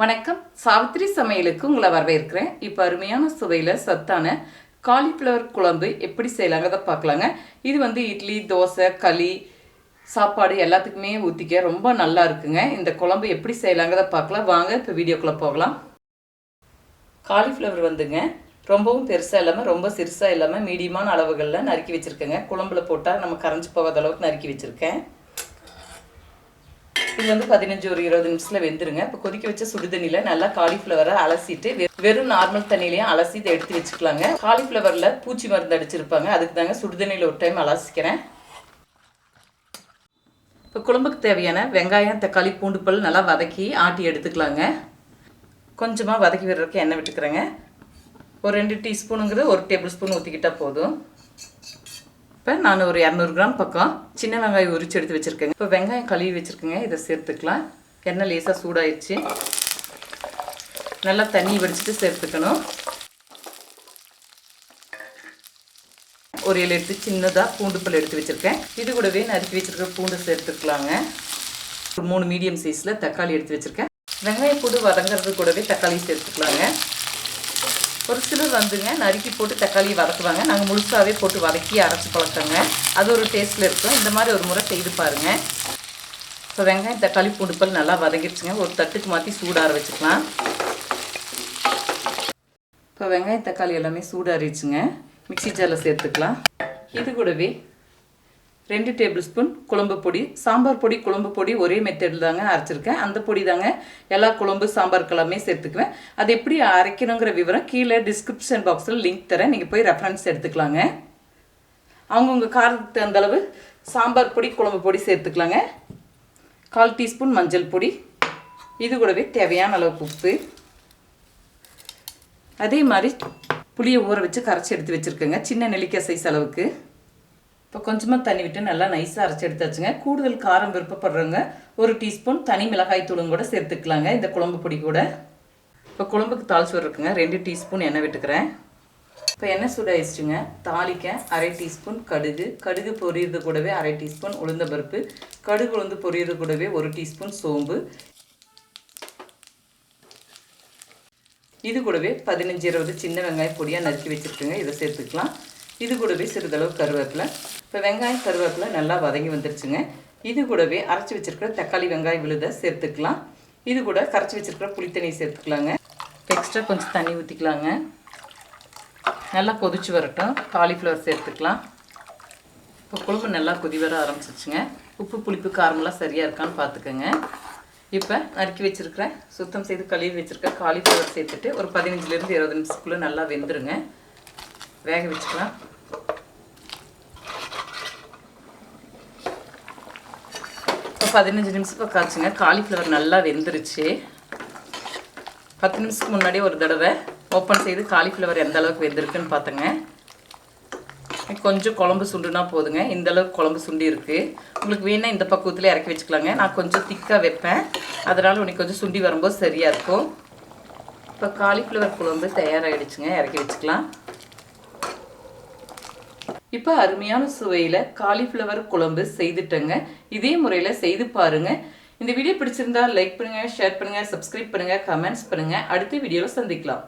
வணக்கம். சாவித்திரி சமையலுக்கு உங்களை வரவேற்கிறேன். இப்போ அருமையான சுவையில் சத்தான காலிஃப்ளவர் குழம்பு எப்படி செய்யலாங்கிறத பார்க்கலாங்க. இது வந்து இட்லி தோசை களி சாப்பாடு எல்லாத்துக்குமே ஊற்றிக்க ரொம்ப நல்லா இருக்குங்க. இந்த குழம்பு எப்படி செய்யலாங்கிறத பார்க்கலாம். வாங்க இப்போ வீடியோக்குள்ளே போகலாம். காலிஃப்ளவர் வந்துங்க. ரொம்பவும் பெருசாக இல்லாமல் ரொம்ப சிறுசாக இல்லாமல் மீடியமான அளவுகளில் நறுக்கி வச்சுருக்கேங்க. குழம்புல போட்டால் நம்ம கரைஞ்சி போகாத அளவுக்கு நறுக்கி வச்சுருக்கேன். இது வந்து பதினஞ்சு ஒரு இருபது நிமிஷத்தில் வெந்துருங்க. இப்போ கொதிக்க வச்ச சுடுதண்ணியில் நல்லா காலிஃப்ளவரை அலசிட்டு வெறும் நார்மல் தண்ணியிலையும் அலசி இதை எடுத்து வச்சுக்கலாங்க. காலிஃப்ளவரில் பூச்சி மருந்து அடிச்சிருப்பாங்க. அதுக்கு தாங்க சுடுதண்ணியில் ஒரு டைம் அலசிக்கிறேன். இப்போ குழம்புக்கு தேவையான வெங்காயம் தக்காளி பூண்டு பல் நல்லா வதக்கி ஆட்டி எடுத்துக்கலாங்க. கொஞ்சமாக வதக்கி விடுறதுக்கு எண்ணெய் விட்டுக்கிறேங்க. ஒரு ரெண்டு டீஸ்பூனுங்கிறது ஒரு டேபிள் ஸ்பூன் ஊற்றிக்கிட்டால் போதும். இப்போ நான் ஒரு இரநூறு கிராம் பக்கம் சின்ன வெங்காயம் உரிச்சு எடுத்து வச்சுருக்கேங்க. இப்போ வெங்காயம் கழுவி வச்சுருக்கேங்க. இதை சேர்த்துக்கலாம். எண்ணெய் லேசாக சூடாயிடுச்சு நல்லா தண்ணி வடிச்சிட்டு சேர்த்துக்கணும். ஒரு இலை எடுத்து சின்னதாக பூண்டு பல் எடுத்து வச்சுருக்கேன். இது கூடவே நறுக்கி வச்சுருக்க பூண்டு சேர்த்துக்கலாங்க. ஒரு மூணு மீடியம் சைஸில் தக்காளி எடுத்து வச்சுருக்கேன். வெங்காயம் பூண்டு வதங்கிறது கூடவே தக்காளி சேர்த்துக்கலாங்க. ஒரு சிலர் வந்துங்க நறுக்கி போட்டு தக்காளி வதக்குவாங்க. நாங்கள் முழுசாகவே போட்டு வதக்கி அரைச்சி பழக்கங்க. அது ஒரு டேஸ்ட்டில் இருக்கும். இந்த மாதிரி ஒரு முறை செய்து பாருங்கள் ஸோ வெங்காயம் தக்காளி பூண்டுப்பல் நல்லா வதங்கிடுச்சுங்க ஒரு தட்டுக்கு மாற்றி சூடாக வச்சுக்கலாம். இப்போ வெங்காயம் தக்காளி எல்லாமே சூடாறிடுச்சுங்க. மிக்ஸி ஜாரில் சேர்த்துக்கலாம். இது கூடவே ரெண்டு டேபிள் ஸ்பூன் குழம்பு பொடி. சாம்பார் பொடி குழம்பு பொடி ஒரே மெத்தடில் தாங்க அரைச்சிருக்கேன். அந்த பொடி தாங்க எல்லா குழம்பு சாம்பாருக்கு எல்லாமே சேர்த்துக்குவேன். அது எப்படி அரைக்கணுங்கிற விவரம் கீழே டிஸ்கிரிப்ஷன் பாக்ஸில் லிங்க் தரேன். நீங்கள் போய் ரெஃபரன்ஸ் எடுத்துக்கலாங்க. அவங்கவுங்க காரத்துக்கு தகுந்த அளவு சாம்பார் பொடி குழம்பு பொடி சேர்த்துக்கலாங்க. கால் டீஸ்பூன் மஞ்சள் பொடி. இது கூடவே தேவையான அளவுக்கு உப்பு. அதே மாதிரி புளியை ஊற வச்சு கரைச்சி எடுத்து வச்சுருக்கேங்க. சின்ன நெல்லிக்காய் சைஸ் அளவுக்கு. இப்போ கொஞ்சமாக தண்ணி விட்டு நல்லா நைஸாக அரைச்சி எடுத்தாச்சுங்க. கூடுதல் காரம் விருப்பப்படுறவங்க ஒரு டீஸ்பூன் தனி மிளகாய் தூளும் கூட சேர்த்துக்கலாங்க. இந்த குழம்பு பொடி கூட. இப்போ குழம்புக்கு தாளிச்சு இருக்குங்க ரெண்டு டீஸ்பூன் எண்ணெய் விட்டுக்கிறேன். இப்போ எண்ணெய் சூடாயிடுச்சுங்க. தாளிக்க அரை டீஸ்பூன் கடுகு. கடுகு பொரியுறது கூடவே அரை டீஸ்பூன் உளுந்தம்பருப்பு கடுகு உளுந்து பொரியறது கூடவே ஒரு டீஸ்பூன் சோம்பு. இது கூடவே பதினஞ்சு இருபது சின்ன வெங்காயம் பொடியாக நறுக்கி வச்சுருக்குங்க. இதை சேர்த்துக்கலாம். இது கூடவே சிறிதளவு கருவேப்பிலை. இப்போ வெங்காயம் கருவேப்பிலை நல்லா வதங்கி வந்துருச்சுங்க. இது கூடவே அரைச்சி வச்சுருக்கிற தக்காளி வெங்காயம் விழுதை சேர்த்துக்கலாம். இது கூட கரைச்சி வச்சிருக்கிற புளித்தண்ணியை சேர்த்துக்கலாங்க. எக்ஸ்ட்ரா கொஞ்சம் தண்ணி ஊற்றிக்கலாங்க நல்லா கொதிச்சு வரட்டும். காலிஃப்ளவர் சேர்த்துக்கலாம். இப்போ குழம்பு நல்லா கொதி வர ஆரம்பிச்சிச்சுங்க உப்பு புளிப்பு காரமெல்லாம் சரியாக இருக்கான்னு பார்த்துக்கோங்க இப்போ நறுக்கி வச்சுருக்கிற சுத்தம் செய்து கழுவி வச்சுருக்க காலிஃப்ளவர் சேர்த்துட்டு ஒரு பதினஞ்சுலேருந்து இருபது நிமிஷத்துக்குள்ளே நல்லா வெந்துருங்க. வேக வச்சுக்கலாம். ஒரு பதினஞ்சு நிமிஷத்துக்கு காய்ச்சுங்க காலிஃப்ளவர் நல்லா வெந்துருச்சு. பத்து நிமிஷத்துக்கு முன்னாடி ஒரு தடவை ஓப்பன் செய்து காலிஃப்ளவர் எந்த அளவுக்கு வெந்திருக்குன்னு பார்த்தேங்க கொஞ்சம் குழம்பு சுண்டுனா போதுங்க. இந்த அளவுக்கு குழம்பு சுண்டி இருக்குது உங்களுக்கு வேணால் இந்த பக்குவத்தில் இறக்கி வச்சுக்கலாங்க. நான் கொஞ்சம் திக்காக வைப்பேன். அதனால் உனக்கு கொஞ்சம் சுண்டி வரும்போது சரியாக இருக்கும். இப்போ காலிஃப்ளவர் குழம்பு தயாராகிடுச்சுங்க இறக்கி வச்சுக்கலாம். இப்போ அருமையான சுவையில் காலிஃப்ளவர் குழம்பு செய்துட்டேங்க. இதே முறையில் செய்து பாருங்கள் இந்த வீடியோ பிடிச்சிருந்தா லைக் பண்ணுங்கள் ஷேர் பண்ணுங்கள் சப்ஸ்கிரைப் பண்ணுங்கள் கமெண்ட்ஸ் பண்ணுங்கள் அடுத்த வீடியோவில் சந்திக்கலாம்.